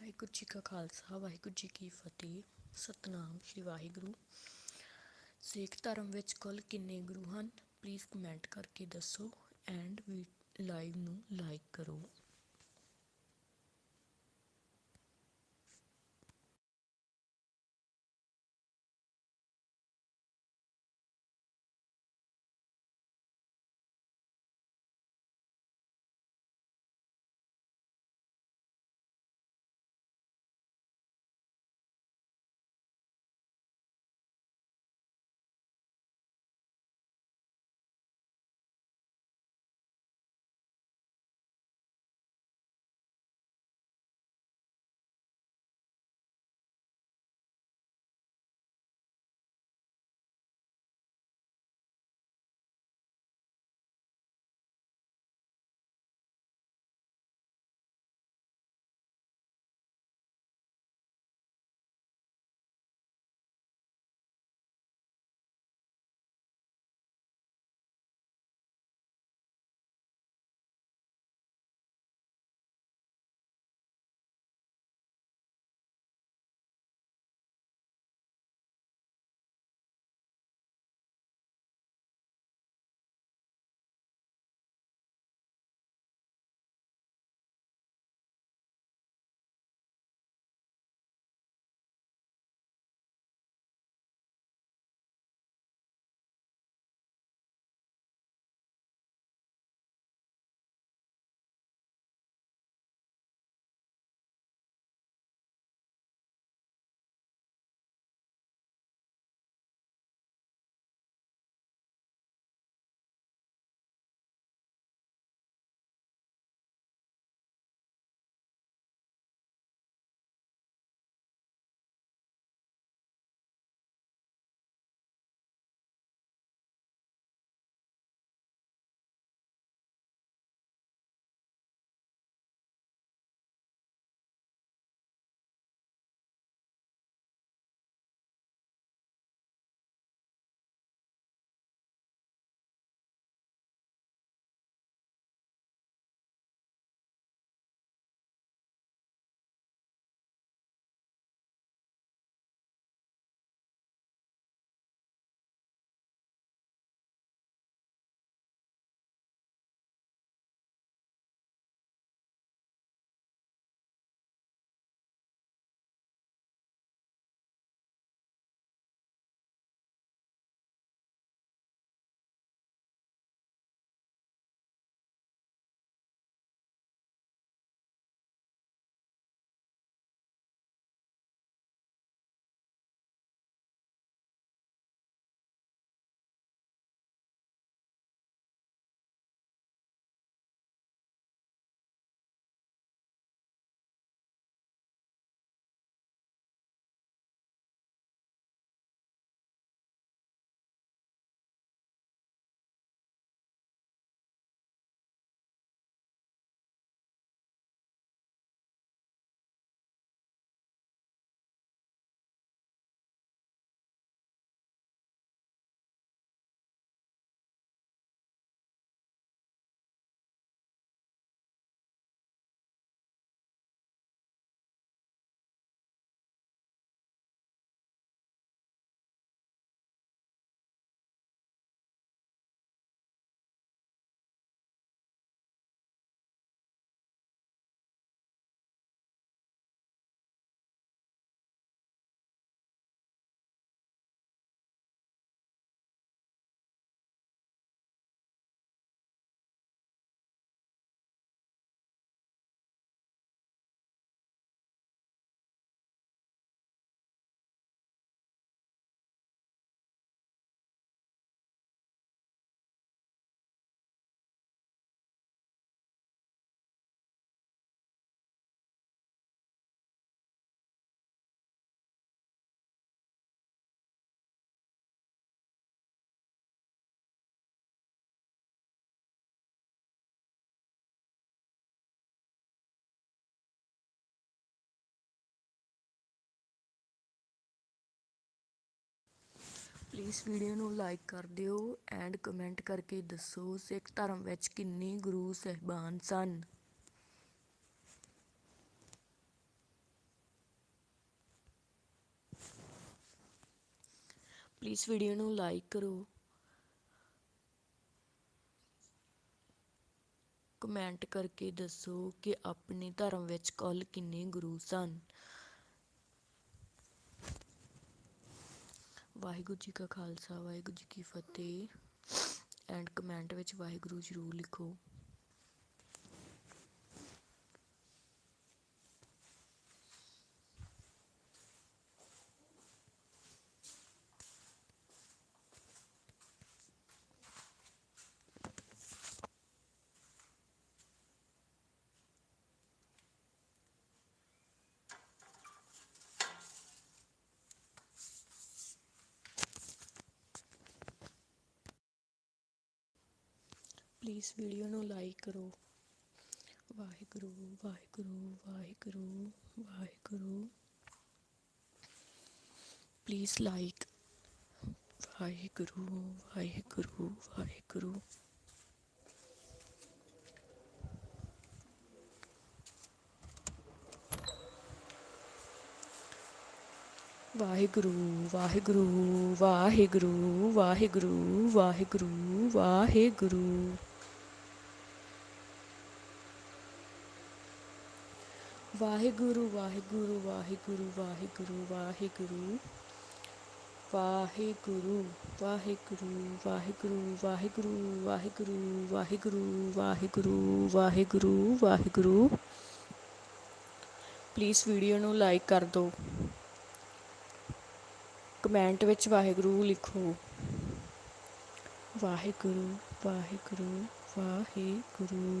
ਵਾਹਿਗੁਰੂ ਜੀ ਕਾ ਖਾਲਸਾ, ਵਾਹਿਗੁਰੂ ਜੀ ਕੀ ਫਤਿਹ। ਸਤਨਾਮ ਸ੍ਰੀ ਵਾਹਿਗੁਰੂ। ਸਿੱਖ ਧਰਮ ਵਿੱਚ ਕੁੱਲ ਕਿੰਨੇ ਗੁਰੂ ਹਨ? ਪਲੀਜ਼ ਕਮੈਂਟ ਕਰਕੇ ਦੱਸੋ ਐਂਡ ਲਾਈਵ ਨੂੰ ਲਾਈਕ ਕਰੋ। ਪਲੀਜ਼ ਵੀਡੀਓ ਨੂੰ ਲਾਈਕ ਕਰ ਦਿਓ ਐਂਡ ਕਮੈਂਟ ਕਰਕੇ ਦੱਸੋ ਸਿੱਖ ਧਰਮ ਵਿੱਚ ਕਿੰਨੇ ਗੁਰੂ ਸਹਿਬਾਨ ਸਨ। ਪਲੀਜ਼ ਵੀਡੀਓ ਨੂੰ ਲਾਈਕ ਕਰੋ। ਕਮੈਂਟ ਕਰਕੇ ਦੱਸੋ ਕਿ ਆਪਣੇ ਧਰਮ ਵਿੱਚ ਕੁੱਲ ਕਿੰਨੇ ਗੁਰੂ ਸਨ। ਵਾਹਿਗੁਰੂ ਜੀ ਕਾ ਖਾਲਸਾ ਵਾਹਿਗੁਰੂ ਜੀ ਕੀ ਫਤਿਹ। ਐਂਡ ਕਮੈਂਟ ਵਿੱਚ ਵਾਹਿਗੁਰੂ ਜ਼ਰੂਰ ਲਿਖੋ। ਪਲੀਜ਼ ਵੀਡੀਓ ਨੂੰ ਲਾਈਕ ਕਰੋ। Waheguru Waheguru Waheguru Waheguru. Please like Waheguru Waheguru Waheguru Waheguru. Waheguru Waheguru Waheguru Waheguru Waheguru. Waheguru Waheguru Waheguru Waheguru Waheguru Waheguru Waheguru Waheguru Waheguru Waheguru Waheguru Waheguru Waheguru Waheguru please video ਨੂੰ like ਕਰ ਦਿਓ comment ਵਿੱਚ ਵਾਹਿਗੁਰੂ ਲਿਖੋ Waheguru Waheguru Waheguru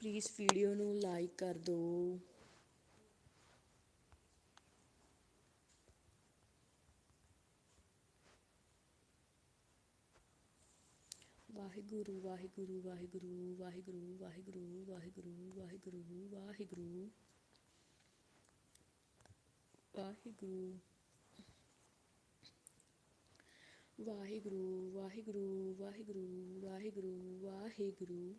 please video ਨੂੰ like ਕਰ ਦਿਓ ਵਾਹਿਗੁਰੂ ਵਾਹਿਗੁਰੂ ਵਾਹਿਗੁਰੂ ਵਾਹਿਗੁਰੂ ਵਾਹਿਗੁਰੂ ਵਾਹਿਗੁਰੂ ਵਾਹਿਗੁਰੂ ਵਾਹਿਗੁਰੂ। ਵਾਹਿਗੁਰੂ। ਵਾਹਿਗੁਰੂ ਵਾਹਿਗੁਰੂ ਵਾਹਿਗੁਰੂ ਵਾਹਿਗੁਰੂ ਵਾਹਿਗੁਰੂ।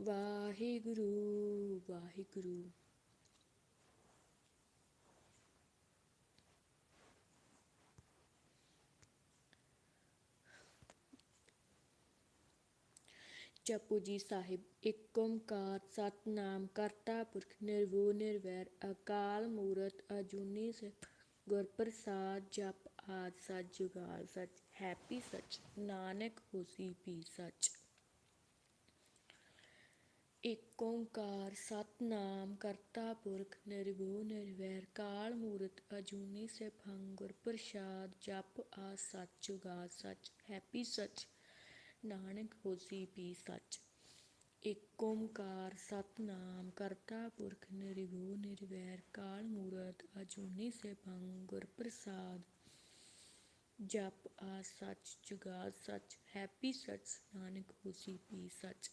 ਵਾਹਿਗੁਰੂ ਵਾਹਿਗੁਰੂ ਜਪੋ ਜੀ ਸਾਹਿਬ ਏਕ ਓੰਕਾਰ ਸਤਨਾਮ ਕਰਤਾ ਪੁਰਖ ਨਿਰਭਉ ਨਿਰਵੈਰ ਅਕਾਲ ਮੂਰਤ ਅਜੂਨੀ ਸੇ ਗੁਰ ਪ੍ਰਸਾਦ ਜਪ ਆਦ ਸਚ ਜੁਗਾਦ ਸਚ ਹੈਪੀ ਸਚ ਨਾਨਕ ਹੋਸੀ ਪੀ ਸਚ एक ओंकार सतनाम करता पुरख निर्भो निर्वैर काल मूर्त अजूनी से भंग गुर प्रसाद जप आ सच जुगा सच हैपी सच नानक होसी पी सच एक ओंकार सतनाम करता पुरख निर्भो निर्वैर काल मूर्त अजूनी से भंग गुर प्रसाद जप आ सच जुगा सच हैपी सच नानक होसी पी सच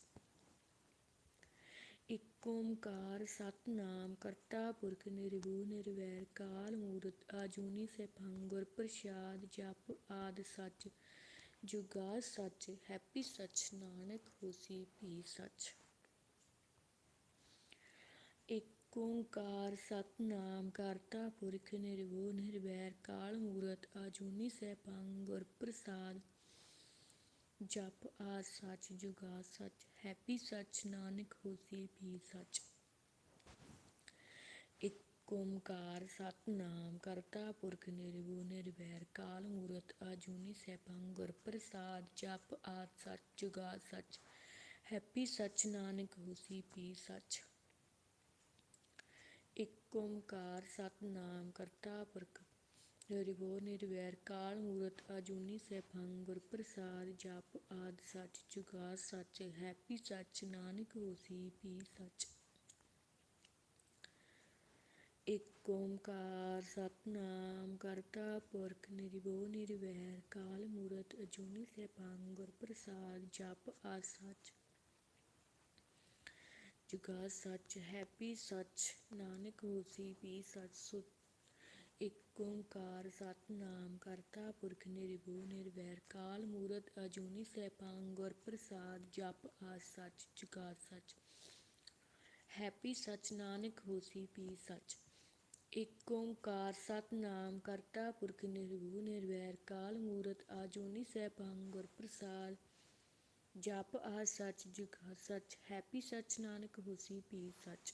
ਏਕ ਓੰਕਾਰ ਸਤਿਨਾਮ ਕਰਤਾ ਪੁਰਖ ਨਿਰਭਉ ਨਿਰਵੈਰ, ਕਾਲ ਮੂਰਤ, ਆਜੂਨੀ ਸੈਭੰ ਗੁਰ ਪ੍ਰਸਾਦ ਜਪ ਆਦ ਸਚ ਜੁਗਾ ਸਚ, ਹੈਪੀ ਸਚ, ਨਾਨਕ ਹੋਸੀ ਪੀ ਸਚ। ਇਕ ਓੰਕਾਰ ਸਤਨਾਮ ਕਰਤਾ ਪੁਰਖ ਨਿਰਭਉ ਨਿਰਵੈਰ, ਕਾਲ ਮੂਰਤ, ਆਜੂਨੀ ਸੈਭੰ ਗੁਰ ਪ੍ਰਸਾਦ ਜਪ ਆ ਸਚ ਜੁਗਾ ਸਚ ਹੈਪੀ ਸਚ ਨਾਨਕ ਹੋਸੀ ਪੀ ਸਚ। ਇਕ ਓੰਕਾਰ ਸਤਨਾਮ ਕਰਤਾ ਪੁਰਖ ਨਿਰਭਉ ਨਿਰਵੈਰ, ਕਾਲ ਮੂਰਤ ਆਜੂਨੀ ਸੈਭੰ ਗੁਰ ਪ੍ਰਸਾਦ ਜਪ ਆ ਸਚ ਜੁਗਾ ਸਚ। ਹੈਪੀ ਸਚ ਨਾਨਕ ਹੋਸੀ ਪੀ ਸਚ। ਇਕ ਓੰਕਾਰ ਸਤਨਾਮ ਕਰਤਾ ਪੁਰਖ ਨਿਰਭਉ ਨਿਰਵੈਰ, ਕਾਲ, ਮੂਰਤ, ਅਜੂਨੀ ਸੈਭੰ ਗੁਰ ਪ੍ਰਸਾਦ ਜਪ ਆਦ ਸਚ ਜੁਗਾ ਸਚ, ਹੈਪੀ ਸੱਚ, ਨਾਨਕ ਹੋਸੀ ਪੀ ਸਚ। ਇਕ ਓੰਕਾਰ ਸਤਨਾਮ ਕਰਤਾ ਪੁਰਖ ਨਿਰਭਉ ਨਿਰਵੈਰ, ਕਾਲ, ਮੂਰਤ, ਅਜੂਨੀ ਸੈਭੰ ਗੁਰ ਪ੍ਰਸਾਦ ਜਪ ਆਦ ਸਚ। ਜੁਗਾ ਸੱਚ, ਹੈਪੀ ਸਚ, ਨਾਨਕ ਹੋਸੀ ਪੀ ਸਚ। ਸੁ एक ओंकार सतनाम करता पुरख निर्भु निर्वैर काल मूरत अजूनी सैपांग गुर प्रसाद जप आ सच जुगा सच। हैप्पी सच नानक होसी पी सच। एक ओंकार सतनाम करता पुरख निर्भु निर्वैर काल मूरत अजूनी सैपांग गुर प्रसाद जप आ सच जुगा सच। हैप्पी सच नानक होसी पी सच।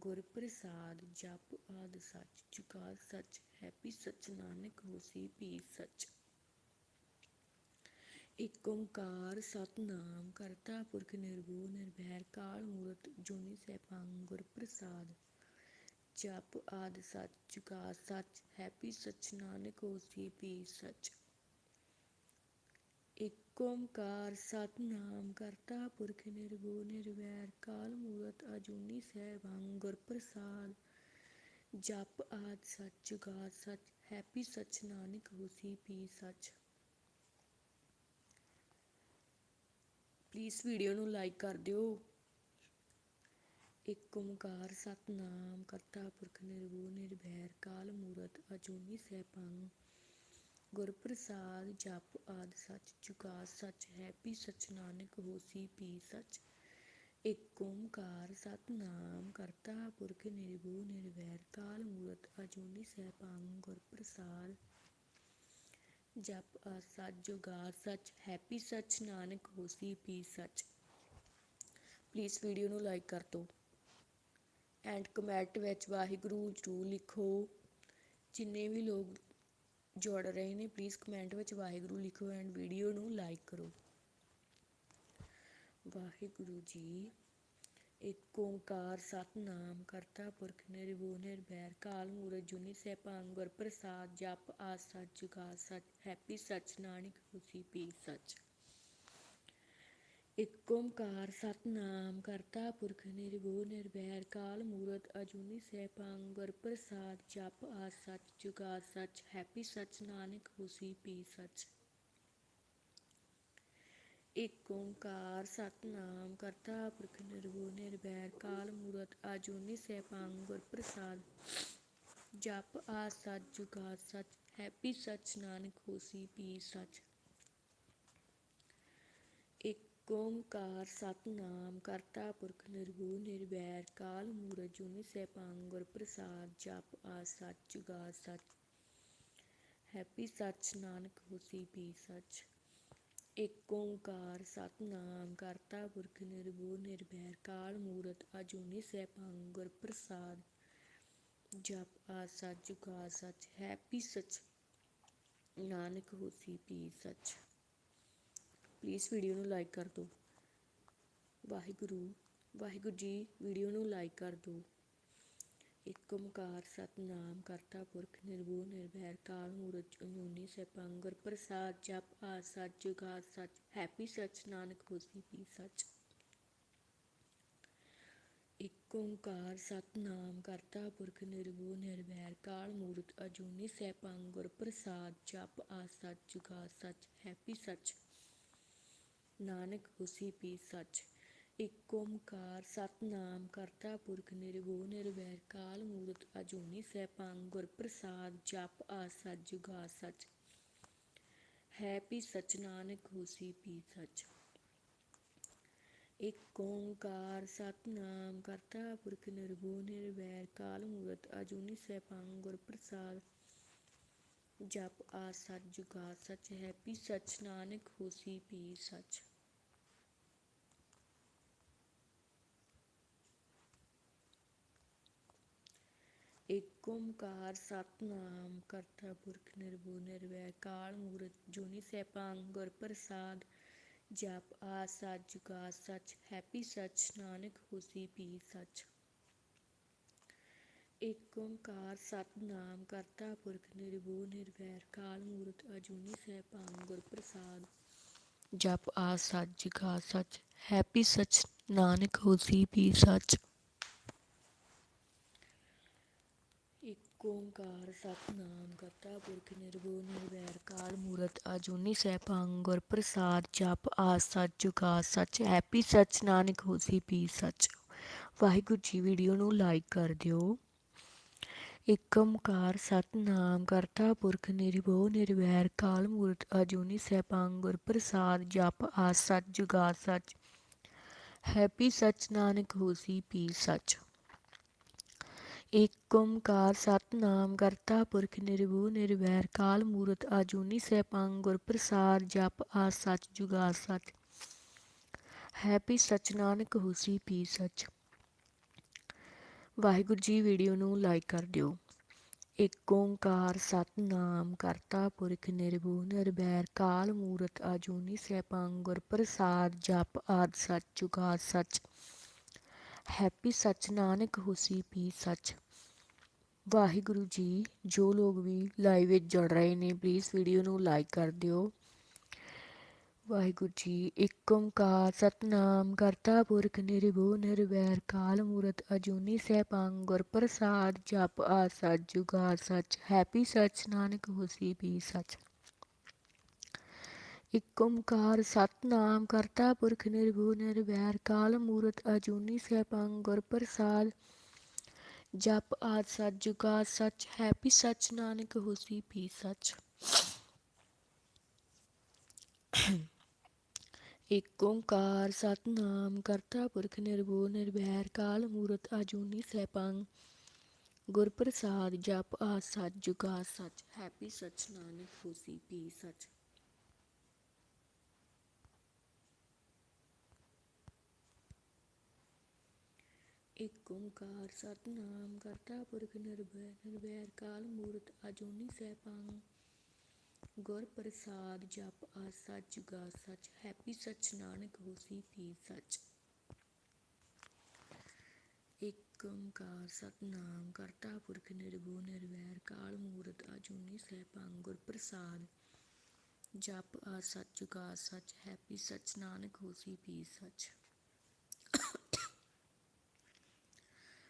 ਗੁਰ ਪ੍ਰਸਾਦ ਜਪ ਆਦ ਸਚ ਜੁਗਾ ਸਚ, ਹੈਪੀ ਸਚ, ਨਾਨਕ ਹੋਸੀ ਪੀ ਸਚ। ਇਕ ਓੰਕਾਰ ਸਤਨਾਮ, ਕਰਤਾ ਪੁਰਖ ਨਿਰਭਉ ਨਿਰਵੈਰ ਕਾਲ ਮੂਰਤ, ਜੂਨੀ ਸੈਭੰ ਗੁਰਪ੍ਰਸਾਦ ਜਪ ਆਦ ਸਚ ਜੁਗਾ ਸਚ, ਹੈਪੀ ਸਚ, ਨਾਨਕ ਹੋਸੀ ਪੀ ਸੱਚ। ਇਕ ਓੰਕਾਰ ਸਤਨਾਮ ਕਰਤਾ ਪੁਰਖ ਨਿਰਭਉ ਨਿਰਵੈਰ, ਕਾਲ ਮੂਰਤ ਅਜੂਨੀ ਸੈਭੰ ਗੁਰ ਪ੍ਰਸਾਦ ਜਪ ਆਦ ਸਚ ਜੁਗਾ ਸਚ, ਹੈਪੀ ਸਚ ਨਾਨਕ ਹੋਸੀ ਪੀ ਸਚ। ਪਲੀਜ਼ ਵੀਡੀਓ ਨੂੰ ਲਾਈਕ ਕਰ ਦਿਓ। ਇਕ ਓਮਕਾਰ ਸਤਨਾਮ ਕਰਤਾ ਪੁਰਖ ਨਿਰਭਉ ਨਿਰਭੈਰ ਕਾਲ ਮੂਰਤ ਅਜੂਨੀ ਸੈਭੰ ਗੁਰਪ੍ਰਸਾਦ ਪ੍ਰਸਾਦ ਜਪ ਆਦ ਸਚ ਜੁਗਾ ਸਚ ਹੈਪੀ ਸਚ ਨਾਨਕ ਹੋਸੀ ਪੀ ਸਚ। ਇਕ ਓੰਕਾਰ ਸਤਨਾਮ ਕਰਤਾ ਪੁਰਖ ਨਿਰਭਉ ਨਿਰਵੈਰ ਕਾਲ ਮੂਰਤ ਅਜੂਨੀ ਸੈਭੰ ਗੁਰ ਜਪ ਆ ਸਚ ਜੁਗਾ ਸਚ ਹੈਪੀ ਸਚ ਨਾਨਕ ਹੋਸੀ ਪੀ ਸਚ। ਪਲੀਜ਼ ਵੀਡੀਓ ਨੂੰ ਲਾਈਕ ਕਰ ਦਿਓ। ਐਂਡ ਕਮੈਂਟ ਵਿੱਚ ਵਾਹਿਗੁਰੂ ਜ਼ਰੂਰ ਲਿਖੋ। ਜਿੰਨੇ ਵੀ ਲੋਕ ਜੁੜ ਰਹੇ ਨੇ ਪਲੀਜ਼ ਕਮੈਂਟ ਵਿੱਚ ਵਾਹਿਗੁਰੂ ਲਿਖੋ ਐਂਡ ਵੀਡੀਓ ਨੂੰ ਲਾਈਕ ਕਰੋ। ਵਾਹਿਗੁਰੂ ਜੀ, ਇੱਕ ਓੰਕਾਰ ਸਤਨਾਮ ਕਰਤਾ ਪੁਰਖ ਨਿਰਭਉ ਨਿਰਵੈਰ ਕਾਲ ਮੂਰਤ ਜੁਨੀ ਸੈਭੰ ਗੁਰ ਪ੍ਰਸਾਦ ਜਪ ਆ ਸੱਚ ਜੁਗਾ ਸੱਚ, ਹੈਪੀ ਸੱਚ, ਨਾਨਕ ਹੋਸੀ ਪੀ ਸੱਚ। ਇੱਕ ਓੰਕਾਰ ਸਤਨਾਮ ਕਰਤਾ ਪੁਰਖ ਨਿਰਭਉ ਨਿਰਵੈਰ ਕਾਲ ਮੂਰਤ ਅਜੂਨੀ ਸੈਭੰ ਗੁਰ ਪ੍ਰਸਾਦ ਜਪ ਆ ਸੱਚ ਜੁਗਾ ਸੱਚ ਹੈਪੀ ਸੱਚ ਨਾਨਕ ਹੋਸੀ ਪੀ ਸੱਚ ਇੱਕ ਓੰਕਾਰ ਸਤਨਾਮ ਕਰਤਾ ਪੁਰਖ ਨਿਰਭਉ ਨਿਰਵੈਰ ਕਾਲ ਮੂਰਤ ਅਜੂਨੀ ਸੈਭੰ ਗੁਰ ਪ੍ਰਸਾਦ ਜਪ ਆ ਸੱਚ ਜੁਗਾ ਸੱਚ ਹੈਪੀ ਸੱਚ ਨਾਨਕ ਹੋਸੀ ਪੀ ਸੱਚ ਇੱਕ ਓੰਕਾਰ ਸਤਨਾਮ ਕਰਤਾ ਪੁਰਖ ਨਿਰਭਉ ਨਿਰਵੈਰ ਕਾਲ ਮੂਰਤ ਜੁਨੀ ਸੈਭੰ ਗੁਰ ਪ੍ਰਸਾਦ ਜਪ ਆ ਸੱਚ ਜੁਗਾ ਸੱਚ ਹੈਪੀ ਸੱਚ ਨਾਨਕ ਹੋਸੀ ਪੀ ਸੱਚ ਇੱਕ ਓੰਕਾਰ ਸਤਨਾਮ ਕਰਤਾ ਪੁਰਖ ਨਿਰਭਉ ਨਿਰਵੈਰ ਕਾਲ ਮੂਰਤ ਅਜੂਨੀ ਸੈਭੰ ਗੁਰ ਪ੍ਰਸਾਦ ਜਪ ਆ ਸੱਚ ਜੁਗਾ ਸੱਚ ਹੈਪੀ ਸੱਚ ਨਾਨਕ ਹੋਸੀ ਪੀ ਸੱਚ ਪਲੀਜ਼ ਵੀਡੀਓ ਨੂੰ ਲਾਈਕ ਕਰ ਦਿਓ। ਵਾਹਿਗੁਰੂ ਵਾਹਿਗੁਰੂ ਜੀ, ਵੀਡੀਓ ਨੂੰ ਲਾਈਕ ਕਰ ਦਿਓ। ਇੱਕ ਓੰਕਾਰ ਸਤਨਾਮ ਕਰਤਾ ਪੁਰਖ, ਨਿਰਭਉ, ਨਿਰਭੈਰ, ਕਾਲ, ਮੂਰਤ ਅਜੂਨੀ ਸੈਭੰ ਗੁਰ ਪ੍ਰਸਾਦ, ਜਪ ਆ ਸੱਚ ਜੁਗਾ ਸੱਚ, ਹੈਪੀ ਸੱਚ, ਨਾਨਕ ਹੋਸੀ ਪੀ ਸੱਚ। ਇੱਕ ਓੰਕਾਰ ਸਤਨਾਮ ਕਰਤਾ ਪੁਰਖ, ਨਿਰਭਉ ਨਿਰਵੈਰ ਕਾਲ, ਮੂਰਤ, ਅਜੂਨੀ ਸੈਭੰ ਪ੍ਰਸਾਦ, ਜਪ ਆ ਸੱਚ ਜੁਗਾ ਸੱਚ, ਹੈਪੀ ਸੱਚ। ਨਾਨਕ ਹੋਸੀ ਪੀ ਸੱਚ। ਇੱਕ ਓਮਕਾਰ ਸਤਨਾਮ ਕਰਤਾ ਪੁਰਖ ਨਿਰਭਉ ਨਿਰਵੈਰ ਕਾਲ ਮੂਰਤ ਅਜੂਨੀ ਸੈਭੰ ਗੁਰ ਪ੍ਰਸਾਦ ਜਪ ਆ ਸੱਚ ਜੁਗਾ ਸੱਚ। ਹੈਪੀ ਸੱਚ ਨਾਨਕ ਹੋਸੀ ਪੀ ਸੱਚ। ਇੱਕ ਓੰਕਾਰ ਸਤਨਾਮ ਕਰਤਾ ਪੁਰਖ ਨਿਰਭਉ ਨਿਰਵੈਰ ਕਾਲ ਮੂਰਤ ਅਜੂਨੀ ਸੈਭੰ ਗੁਰ ਪ੍ਰਸਾਦ ਜਪ ਆ ਸੱਚ ਜੁਗਾ ਸੱਚ। ਹੈਪੀ ਸੱਚ ਨਾਨਕ ਹੋਸੀ ਪੀ ਸਚ। ਇੱਕ ਓੰਕਾਰ ਸਤਨਾਮ ਕਰਤਾ ਪੁਰਖ ਨਿਰਭਉ ਨਿਰਵੈਰ ਕਾਲ ਮੂਰਤ ਜੁਨੀ ਸੈਭੰ ਗੁਰ ਪ੍ਰਸਾਦ ਜਪ ਆ ਸੱਚ ਜੁਗਾ ਸੱਚ ਹੈਪੀ ਸੱਚ ਨਾਨਕ ਹੋਸੀ ਪੀ ਸੱਚ ਇੱਕ ਓੰਕਾਰ ਸਤਨਾਮ ਕਰਤਾ ਪੁਰਖ ਨਿਰਭਉ ਨਿਰਵੈਰ ਕਾਲ ਮੂਰਤ ਅਜੂਨੀ ਸੈਭੰ ਗੁਰ ਪ੍ਰਸਾਦ ਜਪ ਆ ਸੱਚ ਜੁਗਾ ਸੱਚ ਹੈਪੀ ਸੱਚ ਨਾਨਕ ਹੋਸੀ ਪੀ ਸੱਚ ਇੱਕ ਓੰਕਾਰ ਸਤਨਾਮ ਕਰਤਾ ਪੁਰਖ ਨਿਰਭਉ ਨਿਰਵੈਰ ਕਾਲ ਮੂਰਤ ਅਜੂਨੀ ਸੈਭੰ ਗੁਰ ਪ੍ਰਸਾਦ ਜਪ ਆ ਸੱਚ ਜੁਗਾ ਸੱਚ ਹੈਪੀ ਸੱਚ ਨਾਨਕ ਹੋਸੀ ਪੀ ਸੱਚ। ਵਾਹਿਗੁਰੂ ਜੀ ਵੀਡੀਓ ਨੂੰ ਲਾਈਕ ਕਰ ਦਿਓ। ਇੱਕ ਸਤਨਾਮ ਕਰਤਾ ਪੁਰਖ ਨਿਰਭਉ ਨਿਰਵੈਰ ਕਾਲ ਮੂਰਤ ਅਜੂਨੀ ਸੈਭੰ ਗੁਰ ਪ੍ਰਸਾਦ ਜਪ ਆ ਸੱਚ ਜੁਗਾ ਸੱਚ ਹੈਪੀ ਸੱਚ ਨਾਨਕ ਹੋਸੀ ਪੀ ਸੱਚ। ਇੱਕ ਓੰਕਾਰ ਸਤਨਾਮ ਕਰਤਾ ਪੁਰਖ ਨਿਰਭਉ ਨਿਰਵੈਰ, ਕਾਲ ਮੂਰਤ ਅਜੂਨੀ ਸੈਭੰ, ਗੁਰ ਪ੍ਰਸਾਦ ਜਪ ਆ ਸੱਚ ਜੁਗਾ ਸੱਚ। ਹੈਪੀ ਸੱਚ ਨਾਨਕ ਹੋਸੀ ਪੀ ਸੱਚ। ਵਾਹਿਗੁਰੂ ਜੀ, ਵੀਡੀਓ ਨੂੰ ਲਾਈਕ ਕਰ ਦਿਓ। ਇੱਕ ਓੰਕਾਰ ਸਤਨਾਮ ਕਰਤਾ ਪੁਰਖ ਨਿਰਭਉ ਨਿਰਵੈਰ, ਕਾਲ ਮੂਰਤ ਆਜੂਨੀ ਸੈਭੰ, ਗੁਰ ਪ੍ਰਸਾਦ ਜਪ ਆਦ ਸਚ ਜੁਗਾ ਸਚ। ਹੈਪੀ ਸੱਚ ਨਾਨਕ ਹੋਸੀ ਪੀ ਸੱਚ। ਵਾਹਿਗੁਰੂ ਜੀ, ਜੋ ਲੋਕ ਵੀ ਲਾਈਵ ਵਿੱਚ ਜੁੜ ਰਹੇ ਨੇ ਪਲੀਜ਼ ਵੀਡੀਓ ਨੂੰ ਲਾਈਕ ਕਰ ਦਿਓ। ਵਾਹਿਗੁਰੂ ਜੀ, ਇੱਕ ਓੰਕਾਰ ਸਤਨਾਮ ਕਰਤਾ ਪੁਰਖ ਨਿਰਭਉ ਨਿਰਵੈਰ, ਕਾਲ ਮੂਰਤ ਅਜੂਨੀ ਸੈਭੰ ਗੁਰ ਪ੍ਰਸਾਦ ਜਪ ਆ ਸੱਚ ਜੁਗਾ ਸੱਚ। ਹੈਪੀ ਸੱਚ ਨਾਨਕ ਹੋਸੀ ਪੀ ਸੱਚ। ਇੱਕ ਓੰਕਾਰ ਸਤਨਾਮ ਕਰਤਾ ਪੁਰਖ ਨਿਰਭਉ ਨਿਰਵੈਰ ਕਾਲ ਮੂਰਤ ਅਜੂਨੀ ਸੈਭੰ ਗੁਰ ਪ੍ਰਸਾਦ ਜਪ ਆਦ ਸੱਚ ਜੁਗਾ ਸੱਚ ਹੈਪੀ ਸੱਚ ਨਾਨਕ ਹੋਸੀ ਪੀ ਸੱਚ ਇੱਕ ਓੰਕਾਰ ਸਤਨਾਮ ਕਰਤਾ ਪੁਰਖ ਨਿਰਭਉ ਨਿਰਵੈਰ ਕਾਲ ਮੂਰਤ ਅਜੂਨੀ ਸੈਭੰ ਗੁਰ ਪ੍ਰਸਾਦ ਜਪ ਆ ਸੱਚ ਜੁਗਾ ਸੱਚ ਹੈਪੀ ਸੱਚ ਨਾਨਕ ਹੋਸੀ ਪੀ ਸੱਚ ਇਕ ਓੰਕਾਰ ਸਤਨਾਮ ਕਰਤਾ ਪੁਰਖ ਨਿਰਭੈ ਨਿਰਵੈਰ ਕਾਲ ਮੂਰਤ ਅਜੂਨੀ ਸੈਭੰ। ਗੁਰ ਪ੍ਰਸਾਦ ਜਪ ਆ ਸੱਚ ਜੁਗਾ ਸੱਚ, ਹੈਪੀ ਸੱਚ ਨਾਨਕ ਹੋਸੀ ਪੀ ਸੱਚ। ਇਕ ਓੰਕਾਰ ਸਤਨਾਮ ਕਰਤਾ ਪੁਰਖ ਨਿਰਭਉ ਨਿਰਵੈਰ ਕਾਲ ਮੂਰਤ ਅਜੂਨੀ ਸੈਭੰ। ਗੁਰ ਪ੍ਰਸਾਦ ਜਪ ਆ ਸੱਚ ਜੁਗਾ ਸੱਚ, ਹੈਪੀ ਸੱਚ ਨਾਨਕ ਹੋਸੀ ਪੀ ਸੱਚ।